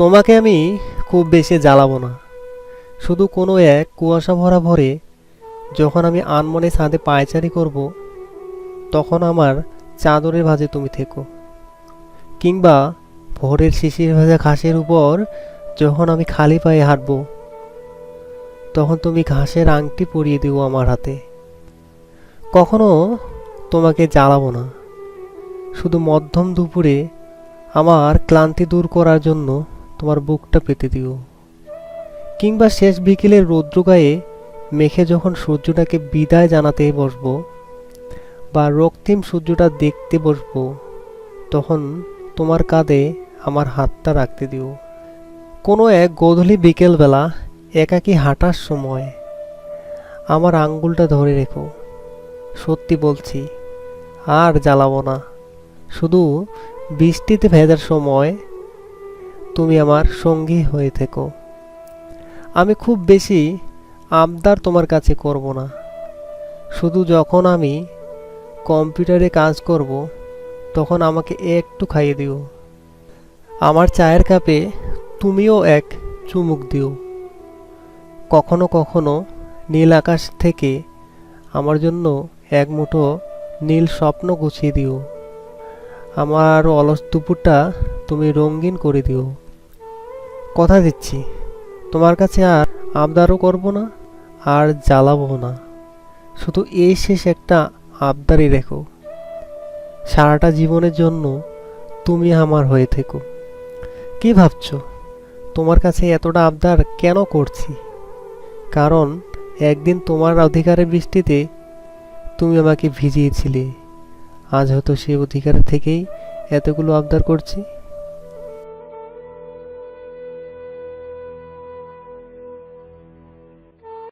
তোমাকে আমি খুব বেশি জ্বালাবো না। শুধু কোনো এক কুয়াশা ভরা ভরে যখন আমি আনমনে ছাদে পায়চারি করব, তখন আমার চাদরের ভাজে তুমি থেকো। কিংবা ভোরের শিশির ভেজা ঘাসের উপর যখন আমি খালি পায়ে হাঁটবো, তখন তুমি ঘাসের আংটি পরিয়ে দেবো আমার হাতে। কখনো তোমাকে জ্বালাবো না। শুধু মধ্যম দুপুরে আমার ক্লান্তি দূর করার জন্য তোমার বুকটা পেতে দিও। কিংবা শেষ বিকেলের রৌদ্রগায়ে মেঘে যখন সূর্যটাকে বিদায় জানাতে বসবো বা রক্তিম সূর্যটা দেখতে বসবো, তখন তোমার কাঁধে আমার হাতটা রাখতে দিও। কোনো এক গোধূলি বিকেলবেলা একাকী হাঁটার সময় আমার আঙ্গুলটা ধরে রেখো। সত্যি বলছি, আর জ্বালাবো না। শুধু বৃষ্টিতে ভেজার সময় তুমি আমার সঙ্গী হয়ে থেকো। আমি খুব বেশি আবদার তোমার কাছে করব না। শুধু যখন আমি কম্পিউটারে কাজ করব, তখন আমাকে একটু খাইয়ে দিও। আমার চায়ের কাপে তুমিও এক চুমুক দিও। কখনো কখনো নীল আকাশ থেকে আমার জন্য এক মুঠো নীল স্বপ্ন গুছিয়ে দিও। আমার অলস দুপুরটা তুমি রঙিন করে দিও। কথা দিচ্ছি, তোমার কাছে আর আবদারও করব না, আর জ্বালাবো না। শুধু এই শেষ একটা আবদারই রেখো। সারাটা জীবনের জন্য তুমি আমার হয়ে থেকো। কি ভাবছ? তোমার কাছে এতটা আবদার কেন করছি? কারণ একদিন তোমার অধিকারের বৃষ্টিতে তুমি আমাকে ভিজিয়েছিলে। আজ হয়তো সেই অধিকারের থেকেই এতগুলো আবদার করছি।